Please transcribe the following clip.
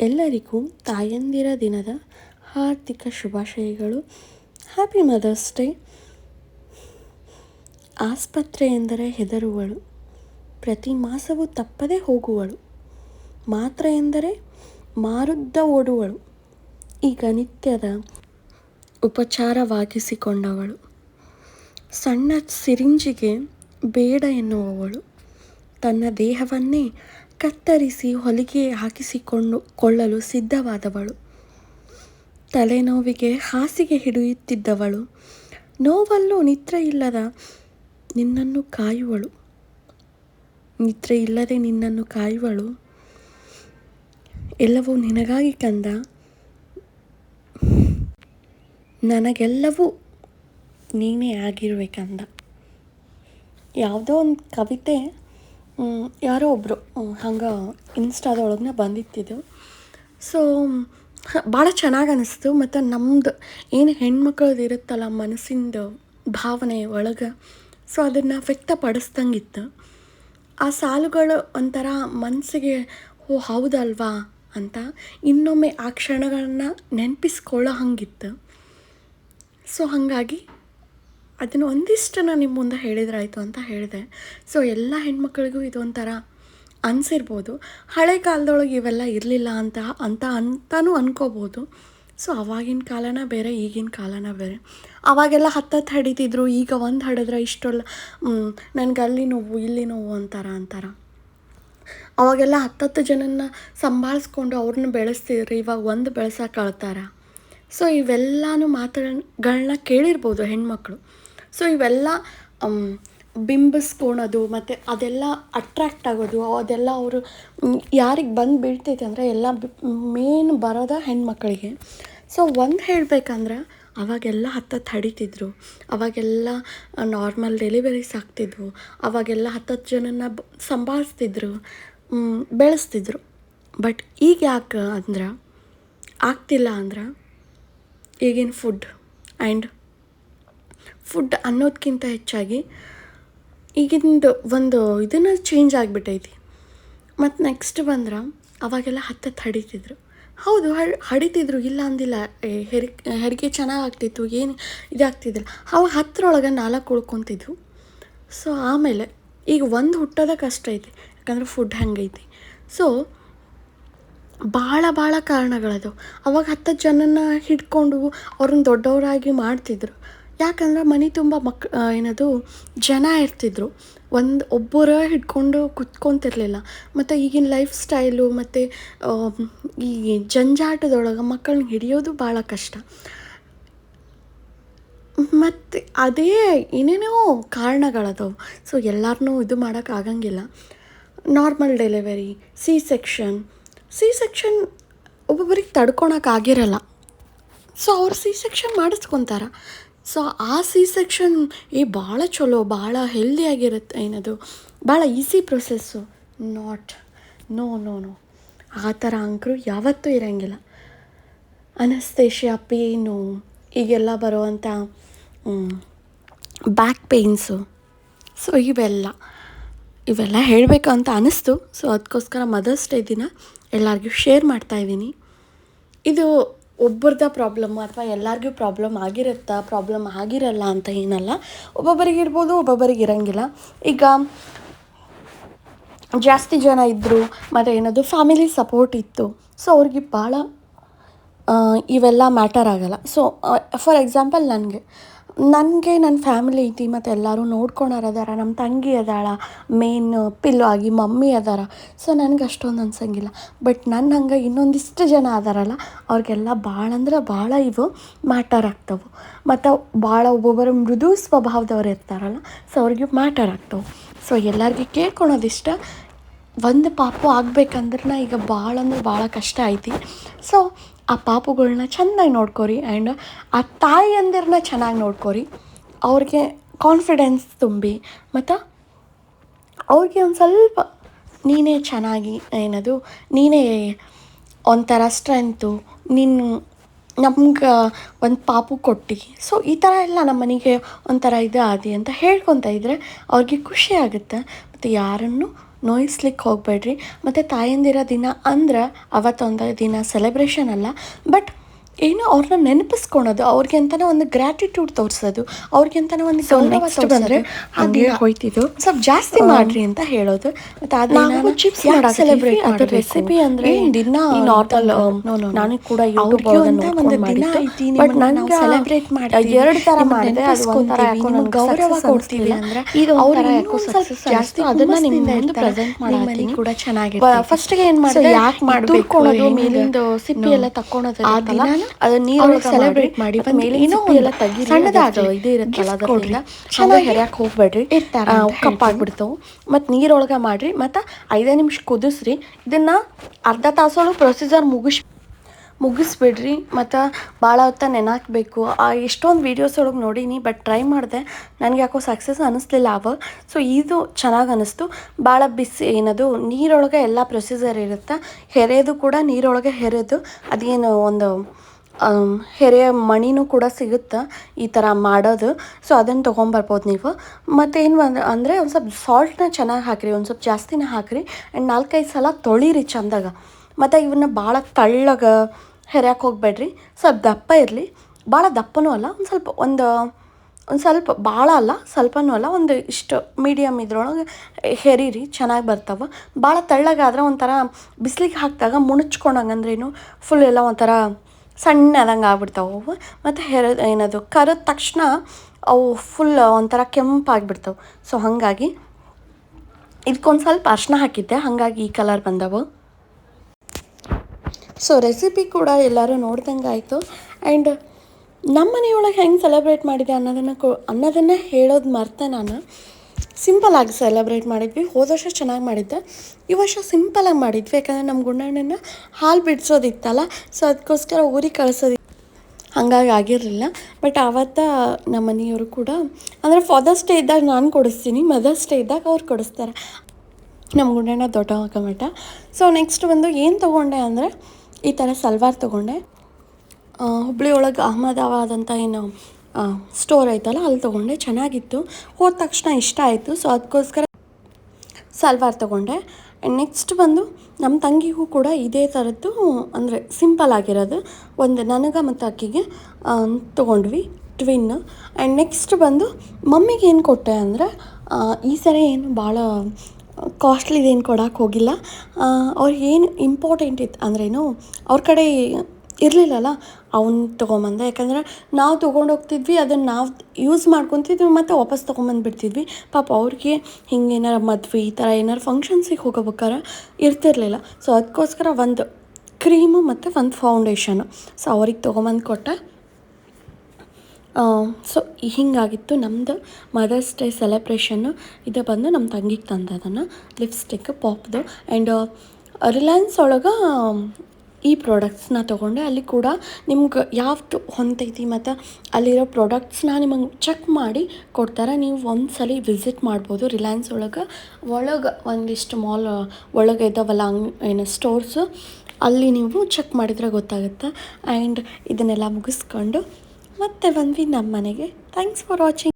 ಎಲ್ಲರಿಗೂ ತಾಯಂದಿರ ದಿನದ ಹಾರ್ದಿಕ ಶುಭಾಶಯಗಳು. ಹ್ಯಾಪಿ ಮದರ್ಸ್ ಡೇ ಆಸ್ಪತ್ರೆ ಎಂದರೆ ಹೆದರುವಳು. ಪ್ರತಿ ಮಾಸವೂ ತಪ್ಪದೆ ಹೋಗುವಳು. ಮಾತ್ರ ಎಂದರೆ ಮಾರುದ್ದ ಓಡುವಳು. ಈಗ ನಿತ್ಯದ ಉಪಚಾರವಾಗಿಸಿಕೊಂಡವಳು. ಸಣ್ಣ ಸಿರಿಂಜಿಗೆ ಬೇಡ ಎನ್ನುವವಳು. ತನ್ನ ದೇಹವನ್ನೇ ಕತ್ತರಿಸಿ ಹೊಲಿಗೆ ಹಾಕಿಸಿಕೊಂಡು ಕೊಳ್ಳಲು ಸಿದ್ಧವಾದವಳು. ತಲೆನೋವಿಗೆ ಹಾಸಿಗೆ ಹಿಡಿಯುತ್ತಿದ್ದವಳು. ನೋವಲ್ಲೂ ನಿದ್ರೆ ಇಲ್ಲದ ನಿನ್ನನ್ನು ಕಾಯುವಳು. ನಿದ್ರೆ ಇಲ್ಲದೆ ನಿನ್ನನ್ನು ಕಾಯುವಳು. ಎಲ್ಲವೂ ನಿನಗಾಗಿ ಕಂದ. ನನಗೆಲ್ಲವೂ ನೀನೇ ಆಗಿರುವೆ ಕಂದ. ಯಾವುದೋ ಒಂದು ಕವಿತೆ ಯಾರೋ ಒಬ್ಬರು ಹಂಗೆ ಇನ್ಸ್ಟಾದೊಳಗನ್ನ ಬಂದಿತ್ತಿದ್ದು ಸೊ ಭಾಳ ಚೆನ್ನಾಗಿ ಅನಿಸ್ತು, ಮತ್ತು ನಮ್ಮದು ಏನು ಹೆಣ್ಮಕ್ಳದ್ದು ಇರುತ್ತಲ್ಲ ಮನಸ್ಸಿಂದು ಭಾವನೆ ಒಳಗೆ ಸೊ ಅದನ್ನು ವ್ಯಕ್ತಪಡಿಸ್ದಂಗಿತ್ತು. ಆ ಸಾಲುಗಳು ಒಂಥರ ಮನಸ್ಸಿಗೆ ಓ, ಹೌದಲ್ವಾ ಅಂತ ಇನ್ನೊಮ್ಮೆ ಆ ಕ್ಷಣಗಳನ್ನ ನೆನಪಿಸ್ಕೊಳ್ಳೋ ಹಂಗಿತ್ತು. ಸೊ ಹಾಗಾಗಿ ಅದನ್ನು ಒಂದಿಷ್ಟು ನಾನು ನಿಮ್ಮ ಮುಂದೆ ಹೇಳಿದ್ರಾಯಿತು ಅಂತ ಹೇಳಿದೆ. ಸೊ ಎಲ್ಲ ಹೆಣ್ಮಕ್ಳಿಗೂ ಇದೊಂಥರ ಅನಿಸಿರ್ಬೋದು. ಹಳೆ ಕಾಲದೊಳಗೆ ಇವೆಲ್ಲ ಇರಲಿಲ್ಲ ಅಂತ ಅಂತ ಅಂತಲೂ ಅನ್ಕೋಬೋದು. ಸೊ ಅವಾಗಿನ ಕಾಲನ ಬೇರೆ, ಈಗಿನ ಕಾಲನ ಬೇರೆ. ಅವಾಗೆಲ್ಲ ಹತ್ತತ್ತು ಹಡಿತಿದ್ರು, ಈಗ ಒಂದು ಹಡಿದ್ರೆ ಇಷ್ಟೊಲ್ಲ ನನಗೆ ಅಲ್ಲಿ ನೋವು, ಇಲ್ಲಿ ನೋವು ಅಂತಾರ ಅಂತಾರ. ಅವಾಗೆಲ್ಲ ಹತ್ತತ್ತು ಜನನ ಸಂಭಾಳಿಸ್ಕೊಂಡು ಅವ್ರನ್ನ ಬೆಳೆಸ್ತಿದ್ರು ಇವಾಗ ಒಂದು ಬೆಳೆಸೋಕೆ ಅಳ್ತಾರ ಸೊ ಇವೆಲ್ಲನೂ ಮಾತುಗಳನ್ನ ಕೇಳಿರ್ಬೋದು ಹೆಣ್ಮಕ್ಳು. ಸೊ ಇವೆಲ್ಲ ಮ್, ಬಿಂಬಿಸ್ಕೊಳೋದು ಮತ್ತು ಅದೆಲ್ಲ ಅಟ್ರ್ಯಾಕ್ಟ್ ಆಗೋದು ಅದೆಲ್ಲ ಅವರು ಯಾರಿಗೆ ಬಂದು ಬೀಳ್ತೈತೆ ಅಂದರೆ ಎಲ್ಲ ಮೇನ್ ಬರೋದ ಹೆಣ್ಮಕ್ಳಿಗೆ. ಸೊ ಒಂದು ಹೇಳಬೇಕಂದ್ರೆ ಅವಾಗೆಲ್ಲ ಹತ್ತತ್ತು ಹಡಿತಿದ್ರು. ಅವಾಗೆಲ್ಲ ನಾರ್ಮಲ್ ಡೆಲಿವರೀಸ್ ಆಗ್ತಿದ್ವು. ಅವಾಗೆಲ್ಲ ಹತ್ತತ್ತು ಜನನ ಸಂಭಾಳಿಸ್ತಿದ್ರು. ಬೆಳೆಸ್ತಿದ್ರು. ಬಟ್ ಈಗ ಯಾಕೆ ಅಂದ್ರೆ ಆಗ್ತಿಲ್ಲ ಅಂದ್ರೆ ಈಗಿನ ಫುಡ್ ಆ್ಯಂಡ್ ಫುಡ್ ಅನ್ನೋದಕ್ಕಿಂತ ಹೆಚ್ಚಾಗಿ ಈಗಿಂದು ಒಂದು ಇದನ್ನು ಚೇಂಜ್ ಆಗಿಬಿಟ್ಟೈತಿ. ಮತ್ತು ನೆಕ್ಸ್ಟ್ ಬಂದ್ರೆ ಅವಾಗೆಲ್ಲ ಹತ್ತತ್ತು ಹಡಿತಿದ್ರು. ಹೌದು ಹಡಿತಿದ್ರು, ಇಲ್ಲ ಅಂದಿಲ್ಲ ಹೆರಿ, ಹೆರಿಗೆ ಚೆನ್ನಾಗಿ ಆಗ್ತಿತ್ತು ಏನು ಇದಾಗ್ತಿದ್ದಿಲ್ಲ. ಅವಾಗ ಹತ್ತರೊಳಗೆ ನಾಲ್ಕು ಉಳ್ಕೊತಿದ್ವು. ಸೊ ಆಮೇಲೆ ಈಗ ಒಂದು ಹುಟ್ಟೋದ ಕಷ್ಟ ಐತಿ. ಯಾಕಂದ್ರೆ ಫುಡ್ ಹೆಂಗೈತಿ. ಸೊ ಭಾಳ ಭಾಳ ಕಾರಣಗಳದವು. ಅವಾಗ ಹತ್ತು ಜನನ ಹಿಡ್ಕೊಂಡು ಅವ್ರನ್ನ ದೊಡ್ಡವರಾಗಿ ಮಾಡ್ತಿದ್ರು. ಯಾಕಂದ್ರೆ ಮನೆ ತುಂಬ ಮಕ್ ಏನದು, ಜನ ಇರ್ತಿದ್ರು. ಒಂದು ಒಬ್ಬರ ಹಿಡ್ಕೊಂಡು ಕುತ್ಕೊತಿರ್ಲಿಲ್ಲ. ಮತ್ತು ಈಗಿನ ಲೈಫ್ ಸ್ಟೈಲು ಮತ್ತು ಈ ಜಂಜಾಟದೊಳಗೆ ಮಕ್ಕಳನ್ನ ಹಿಡಿಯೋದು ಭಾಳ ಕಷ್ಟ. ಮತ್ತು ಅದೇ ಏನೇನೋ ಕಾರಣಗಳದವು. ಸೊ ಎಲ್ಲರನ್ನೂ ಇದು ಮಾಡೋಕ್ಕಾಗಂಗಿಲ್ಲ normal delivery C section C section ಒಬ್ಬೊಬ್ಬರಿಗೆ ತಡ್ಕೊಳಕ್ಕಾಗಿರಲ್ಲ ಸೊ ಅವ್ರು ಸಿ ಸೆಕ್ಷನ್ ಮಾಡಿಸ್ಕೊತಾರ. ಸೊ ಆ ಸಿ ಸೆಕ್ಷನ್ ಏ ಭಾಳ ಚಲೋ, ಭಾಳ ಹೆಲ್ದಿಯಾಗಿರುತ್ತೆ ಏನದು. ಭಾಳ easy process not no no no ಆ ಥರ ಅಂಕರು ಯಾವತ್ತೂ ಇರೋಂಗಿಲ್ಲ. ಅನಸ್ತೇಷಿಯಾ ಪೇನು ಈಗೆಲ್ಲ ಬರುವಂಥ ಬ್ಯಾಕ್ ಪೇನ್ಸು ಸೊ ಇವೆಲ್ಲ. ಇವೆಲ್ಲ ಹೇಳಬೇಕು ಅಂತ ಅನ್ನಿಸ್ತು ಸೊ ಅದಕ್ಕೋಸ್ಕರ ಮದರ್ಸ್ ಡೇ ದಿನ ಎಲ್ಲರಿಗೂ ಶೇರ್ ಮಾಡ್ತಾಯಿದ್ದೀನಿ ಇದು ಒಬ್ಬರದ ಪ್ರಾಬ್ಲಮ್ ಅಥವಾ ಎಲ್ಲರಿಗೂ ಪ್ರಾಬ್ಲಮ್ ಆಗಿರುತ್ತಾ ಪ್ರಾಬ್ಲಮ್ ಆಗಿರಲ್ಲ ಅಂತ ಏನಲ್ಲ, ಒಬ್ಬೊಬ್ಬರಿಗೆ ಇರ್ಬೋದು, ಒಬ್ಬೊಬ್ಬರಿಗೆ ಇರೋಂಗಿಲ್ಲ. ಈಗ ಜಾಸ್ತಿ ಜನ ಇದ್ದರು ಮತ್ತು ಏನದು ಫ್ಯಾಮಿಲಿ ಸಪೋರ್ಟ್ ಇತ್ತು ಸೊ ಅವ್ರಿಗೆ ಭಾಳ ಇವೆಲ್ಲ ಮ್ಯಾಟರ್ ಆಗಲ್ಲ. ಸೊ ಫಾರ್ ಎಕ್ಸಾಂಪಲ್ ನನಗೆ ನನಗೆ ನನ್ನ ಫ್ಯಾಮಿಲಿ ಐತಿ ಮತ್ತು ಎಲ್ಲರೂ ನೋಡ್ಕೊಳೋರು ನಮ್ಮ ತಂಗಿ ಅದಾಳ ಮೇನ್ ಪಿಲ್ಲು ಆಗಿ ಮಮ್ಮಿ ಅದಾರ. ಸೊ ನನಗೆ ಅಷ್ಟೊಂದು ಅನ್ಸಂಗಿಲ್ಲ. ಬಟ್ ನನ್ನ ಹಂಗೆ ಇನ್ನೊಂದಿಷ್ಟು ಜನ ಅದಾರಲ್ಲ, ಅವ್ರಿಗೆಲ್ಲ ಭಾಳ ಅಂದ್ರೆ ಭಾಳ ಇವು ಮ್ಯಾಟರ್ ಆಗ್ತವೆ. ಮತ್ತು ಭಾಳ ಒಬ್ಬೊಬ್ಬರು ಮೃದು ಸ್ವಭಾವದವ್ರು ಇರ್ತಾರಲ್ಲ ಸೊ ಅವ್ರಿಗೆ ಮ್ಯಾಟರ್ ಆಗ್ತವೆ. ಸೊ ಎಲ್ಲರಿಗೂ ಕೇಳ್ಕೊಳೋದಿಷ್ಟ, ಒಂದು ಪಾಪು ಆಗ್ಬೇಕಂದ್ರೆ ಈಗ ಭಾಳ ಅಂದ್ರೆ ಭಾಳ ಕಷ್ಟ ಐತಿ. ಸೊ ಆ ಪಾಪುಗಳನ್ನ ಚೆನ್ನಾಗಿ ನೋಡ್ಕೊರಿ ಆ್ಯಂಡ್ ಆ ತಾಯಿಯಂದಿರನ್ನ ಚೆನ್ನಾಗಿ ನೋಡ್ಕೊರಿ. ಅವ್ರಿಗೆ ಕಾನ್ಫಿಡೆನ್ಸ್ ತುಂಬಿ, ಮತ್ತು ಅವ್ರಿಗೆ ಒಂದು ಸ್ವಲ್ಪ ನೀನೇ ಚೆನ್ನಾಗಿ ಏನದು, ನೀನೇ ಒಂಥರ ಸ್ಟ್ರೆಂತು ನೀನು ನಮ್ಗೆ ಒಂದು ಪಾಪು ಕೊಟ್ಟು. ಸೊ ಈ ಥರ ಎಲ್ಲ ನಮ್ಮ ಮನೆಗೆ ಒಂಥರ ಇದು ಆದಿ ಅಂತ ಹೇಳ್ಕೊತಾ ಇದ್ದರೆ ಅವ್ರಿಗೆ ಖುಷಿ ಆಗುತ್ತೆ. ಮತ್ತು ಯಾರನ್ನು ನೋಯಿಸ್ಲಿಕ್ಕೆ ಹೋಗಬೇಡ್ರಿ. ಮತ್ತು ತಾಯಂದಿರ ದಿನ ಅಂದ್ರೆ ಅವತ್ತೊಂದು ದಿನ ಸೆಲೆಬ್ರೇಷನ್ ಅಲ್ಲ. ಬಟ್ ಏನು ಅವ್ರನ್ನ ನೆನಪಿಸ್ಕೊಳೋದು ಅವ್ರಿಗೆ ಅಂತಾನೆ ಒಂದು ಗ್ರಾಟಿಟ್ಯೂಡ್ ತೋರಿಸೋದು ಅವ್ರಿಗೆ ಅಂತಾನೆ ಒಂದು ಗೌರವ next ತೋರ್ಸೋದು. ಬಂದ್ರೆ ಹಂಗೆ ಹೋಯ್ತಿದ್ದು. ಸ್ವಲ್ಪ ಜಾಸ್ತಿ ಮಾಡ್ರಿ ಅಂತ ಹೇಳೋದು. ಮತ್ತೆ ಚಿಪ್ಸ್ chips ಮಾಡಾಕತ್ತೀವಿ, ಸೆಲೆಬ್ರೇಟ್ ಅದ್ರ ರೆಸಿಪಿ ಅಂದ್ರೆ ದಿನ ಈ normal, ನೋ ನೋ ನಾನು ಕೂಡ ಯೂಟ್ಯೂಬ್ ಅಂತ ಒಂದು ದಿನ But ನಾವು ಸೆಲೆಬ್ರೇಟ್ ಮಾಡಿ ಎರಡು ತರ ಮಾಡಿದೆ, ಅದು ಒಂಥರ ಯಾಕೋ ನಿಮಗೆ ಗೌರವ ಕೊಡ್ತೀವಿ ಅಂದ್ರೆ ಒಂಥರ ಅವ್ರು ಯಾಕೋ ಸ್ವಲ್ಪ ಜಾಸ್ತಿ ಅದನ್ನ ನಿಮ್ಮ ಮುಂದೆ ಪ್ರೆಸೆಂಟ್ ಮಾಡತ್ತೀನಿ. ಕೂಡ ಚೆನ್ನಾಗಿರುತ್ತೆ ಫಸ್ಟಿಗೆ ಏನ್ ಏನು ಮಾಡಿದೆ? ಯಾಕ್ ಮಾಡ್ಬೇಕು? ಮೇಲಿಂದ ಸಿಪ್ಪಿ. ಎಲ್ಲ ತಕ್ಕೊಳೋದು ಆ ದಿನಾನ ಅದು ನೀರೊಳಗೆ ಸೆಲೆಬ್ರೇಟ್ ಮಾಡಿ, ಮೇಲಿನ ಏನೋ ಎಲ್ಲ ಒಂದು ತೆಗೀರಿ, ಇದು ಇರುತ್ತಲ್ಲ, ಚೆನ್ನಾಗಿ ಹೆರ್ಯಾಕ್ ಹೋಗ್ಬೇಡ್ರಿ. ಆ, ಮತ್ತು ನೀರೊಳಗೆ ಮಾಡ್ರಿ ಮತ್ತು ಐದೇ ನಿಮಿಷ ಕುದಿಸ್ರಿ. ಇದನ್ನ ಅರ್ಧ ತಾಸೊಳಗೆ ಪ್ರೊಸೀಜರ್ ಮುಗಿಸ್ ಮುಗಿಸ್ಬಿಡ್ರಿ. ಮತ್ತು ಭಾಳ ಹೊತ್ತ ನೆನಾಕಬೇಕು. ಎಷ್ಟೊಂದು ವೀಡಿಯೋಸ್ ಒಳಗೆ ನೋಡೀನಿ ಬಟ್ ಟ್ರೈ ಮಾಡಿದೆ. ನನಗೆ ಯಾಕೋ ಸಕ್ಸಸ್ ಅನಿಸ್ಲಿಲ್ಲ ಅವ. ಸೊ ಇದು ಚೆನ್ನಾಗಿ ಅನ್ನಿಸ್ತು ಭಾಳ ಬಿಸಿ ಏನದು ನೀರೊಳಗೆ ಎಲ್ಲ ಪ್ರೊಸೀಜರ್ ಇರುತ್ತೆ. ಹೆರೆದು ಕೂಡ ನೀರೊಳಗೆ ಹೆರೆದು ಅದೇನು ಒಂದು ಹೆರೆಯ ಮಣಿನೂ ಕೂಡ ಸಿಗುತ್ತೆ ಈ ಥರ ಮಾಡೋದು. ಸೊ ಅದನ್ನು ತೊಗೊಂಬರ್ಬೋದು ನೀವು. ಮತ್ತೇನು ಏನು ಅಂದರೆ ಒಂದು ಸ್ವಲ್ಪ ಸಾಲ್ಟ್ನ ಚೆನ್ನಾಗಿ ಹಾಕಿರಿ, ಒಂದು ಸ್ವಲ್ಪ ಜಾಸ್ತಿನ ಹಾಕಿರಿ. ಆ್ಯಂಡ್ ನಾಲ್ಕೈದು ಸಲ ತೊಳಿರಿ ಚಂದಾಗ. ಮತ್ತು ಇವನ್ನ ಭಾಳ ತಳ್ಳಗ ಹೆರ್ಯಾಕೆ ಹೋಗ್ಬೇಡ್ರಿ. ಸ್ವಲ್ಪ ದಪ್ಪ ಇರಲಿ. ಭಾಳ ದಪ್ಪನೂ ಅಲ್ಲ, ಒಂದು ಸ್ವಲ್ಪ ಒಂದು ಒಂದು ಸ್ವಲ್ಪ ಭಾಳ ಅಲ್ಲ, ಸ್ವಲ್ಪನೂ ಅಲ್ಲ, ಒಂದು ಇಷ್ಟು ಮೀಡಿಯಮ್ ಇದ್ರೊಳಗೆ ಹೆರೀರಿ, ಚೆನ್ನಾಗಿ ಬರ್ತಾವೆ. ಭಾಳ ತಳ್ಳಗಾದ್ರೆ ಒಂಥರ ಬಿಸಿಲಿಗೆ ಹಾಕಿದಾಗ ಮುಣಚ್ಕೊಂಡಂಗೆ ಅಂದ್ರೇನು ಫುಲ್ ಎಲ್ಲ ಒಂಥರ ಸಣ್ಣದಂಗೆ ಆಗ್ಬಿಡ್ತಾವೆ ಅವು. ಮತ್ತು ಹೆರ ಏನದು, ಕರೆದ ತಕ್ಷಣ ಅವು ಫುಲ್ ಒಂಥರ ಕೆಂಪಾಗಿಬಿಡ್ತಾವೆ. ಸೊ ಹಾಗಾಗಿ ಇದಕ್ಕೊಂದು ಸ್ವಲ್ಪ ಅರ್ಶಿನ ಹಾಕಿದ್ದೆ. ಹಾಗಾಗಿ ಈ ಕಲರ್ ಬಂದವು. ಸೊ ರೆಸಿಪಿ ಕೂಡ ಎಲ್ಲರೂ ನೋಡ್ದಂಗೆ ಆಯಿತು. ಆ್ಯಂಡ್ ನಮ್ಮ ಮನೆಯೊಳಗೆ ಹೆಂಗೆ ಸೆಲೆಬ್ರೇಟ್ ಮಾಡಿದೆ ಅನ್ನೋದನ್ನು ಕೊ ಅನ್ನೋದನ್ನು ಹೇಳೋದು ಮರ್ತೆ ನಾನು. ಸಿಂಪಲಾಗಿ ಸೆಲೆಬ್ರೇಟ್ ಮಾಡಿದ್ವಿ. ಹೋದ ವರ್ಷ ಚೆನ್ನಾಗಿ ಮಾಡಿದ್ದೆ. ಈ ವರ್ಷ ಸಿಂಪಲಾಗಿ ಮಾಡಿದ್ವಿ. ಯಾಕಂದರೆ ನಮ್ಮ ಗುಂಡಣ್ಣನ ಹಾಲು ಬಿಡಿಸೋದಿತ್ತಲ್ಲ, ಸೊ ಅದಕ್ಕೋಸ್ಕರ ಊರಿಗೆ ಕಳಿಸೋದಿ ಹಾಗಾಗಿ ಆಗಿರಲಿಲ್ಲ. ಬಟ್ ಆವತ್ತ ನಮ್ಮ ಮನೆಯವರು ಕೂಡ, ಅಂದರೆ ಫಾದರ್ಸ್ ಡೇ ಇದ್ದಾಗ ನಾನು ಕೊಡಿಸ್ತೀನಿ ಮದರ್ಸ್ ಡೇ ಇದ್ದಾಗ ಅವ್ರು ಕೊಡಿಸ್ತಾರೆ. ನಮ್ಮ ಗುಂಡಣ್ಣ ದೊಡ್ಡ ಮಗ ಸೊ ನೆಕ್ಸ್ಟ್ ಬಂದು ಏನು ತೊಗೊಂಡೆ ಅಂದರೆ, ಈ ಥರ ಸಲ್ವಾರ್ ತೊಗೊಂಡೆ. ಹುಬ್ಬಳ್ಳಿ ಒಳಗೆ ಅಹಮದಾಬಾದ್ ಅಂತ ಏನು ಸ್ಟೋರ್ ಐತಲ್ಲ ಅಲ್ಲಿ ತೊಗೊಂಡೆ, ಚೆನ್ನಾಗಿತ್ತು. ಹೋದ ತಕ್ಷಣ ಇಷ್ಟ ಆಯಿತು. ಸೊ ಅದಕ್ಕೋಸ್ಕರ ಸಲ್ವಾರ್ ತೊಗೊಂಡೆ. ಆ್ಯಂಡ್ ನೆಕ್ಸ್ಟ್ ಬಂದು ನಮ್ಮ ತಂಗಿಗೂ ಕೂಡ ಇದೇ ಥರದ್ದು ಅಂದರೆ ಸಿಂಪಲ್ ಆಗಿರೋದು. ಒಂದು ನನಗೆ ಮತ್ತು ಅಕ್ಕಿಗೆ ತೊಗೊಂಡ್ವಿ ಟ್ವಿನ್ ಆ್ಯಂಡ್ ನೆಕ್ಸ್ಟ್ ಬಂದು ಮಮ್ಮಿಗೆ ಏನು ಕೊಟ್ಟೆ ಅಂದರೆ ಈ ಸರಿ ಏನು ಭಾಳ ಕಾಸ್ಟ್ಲಿದೇನು ಕೊಡೋಕ್ಕೆ ಹೋಗಿಲ್ಲ. ಅವ್ರಿಗೆ ಏನು ಇಂಪಾರ್ಟೆಂಟ್ ಇತ್ತು ಅಂದ್ರೇನು ಅವ್ರ ಕಡೆ ಇರಲಿಲ್ಲಲ್ಲ, ಅವ್ನು ತೊಗೊಂಬಂದ. ಯಾಕಂದರೆ ನಾವು ತೊಗೊಂಡೋಗ್ತಿದ್ವಿ ಅದನ್ನು ನಾವು ಯೂಸ್ ಮಾಡ್ಕೊತಿದ್ವಿ, ಮತ್ತು ವಾಪಸ್ ತೊಗೊಂಬಂದ್ಬಿಡ್ತಿದ್ವಿ ಪಾಪ ಅವ್ರಿಗೆ ಹಿಂಗೆ ಏನಾರ ಮದುವೆ, ಈ ಥರ ಏನಾರು ಫಂಕ್ಷನ್ಸಿಗೆ ಹೋಗೋಬೇಕಾರೆ ಇರ್ತಿರ್ಲಿಲ್ಲ. ಸೊ ಅದಕ್ಕೋಸ್ಕರ ಒಂದು ಕ್ರೀಮು ಮತ್ತು ಒಂದು ಫೌಂಡೇಶನು ಸೊ ಅವ್ರಿಗೆ ತೊಗೊಂಬಂದು ಕೊಟ್ಟೆ. ಸೊ ಹೀಗಾಗಿತ್ತು ನಮ್ಮದು ಮದರ್ಸ್ ಡೇ ಸೆಲೆಬ್ರೇಷನ್ನು ಇದು ಬಂದು ನಮ್ಮ ತಂಗಿಗೆ ತಂದದನ್ನು ಲಿಪ್ಸ್ಟಿಕ್ ಪಾಪ್ದು ಆ್ಯಂಡ್ ರಿಲಯನ್ಸ್ ಒಳಗೆ ಈ ಪ್ರಾಡಕ್ಟ್ಸ್ನ ತೊಗೊಂಡೆ, ಅಲ್ಲಿ ಕೂಡ ನಿಮ್ಗೆ ಯಾವ್ದು ಹೊಂತೈತಿ ಮತ್ತು ಅಲ್ಲಿರೋ ಪ್ರಾಡಕ್ಟ್ಸ್ನ ನಿಮಗೆ ಚೆಕ್ ಮಾಡಿ ಕೊಡ್ತಾರೆ. ನೀವು ಒಂದು ಸಲ ವಿಸಿಟ್ ಮಾಡ್ಬೋದು ರಿಲಯನ್ಸ್ ಒಳಗೆ. ಒಳಗೆ ಒಂದಿಷ್ಟು ಮಾಲ್ ಒಳಗೆ ಇದ್ದಾವಲ್ಲ ಅಂಗ್ ಏನು ಸ್ಟೋರ್ಸು ಅಲ್ಲಿ ನೀವು ಚೆಕ್ ಮಾಡಿದರೆ ಗೊತ್ತಾಗುತ್ತೆ. ಆ್ಯಂಡ್ ಇದನ್ನೆಲ್ಲ ಮುಗಿಸ್ಕೊಂಡು ಮತ್ತೆ ಬಂದ್ವಿ ನಮ್ಮ ಮನೆಗೆ ಥ್ಯಾಂಕ್ಸ್ ಫಾರ್ ವಾಚಿಂಗ್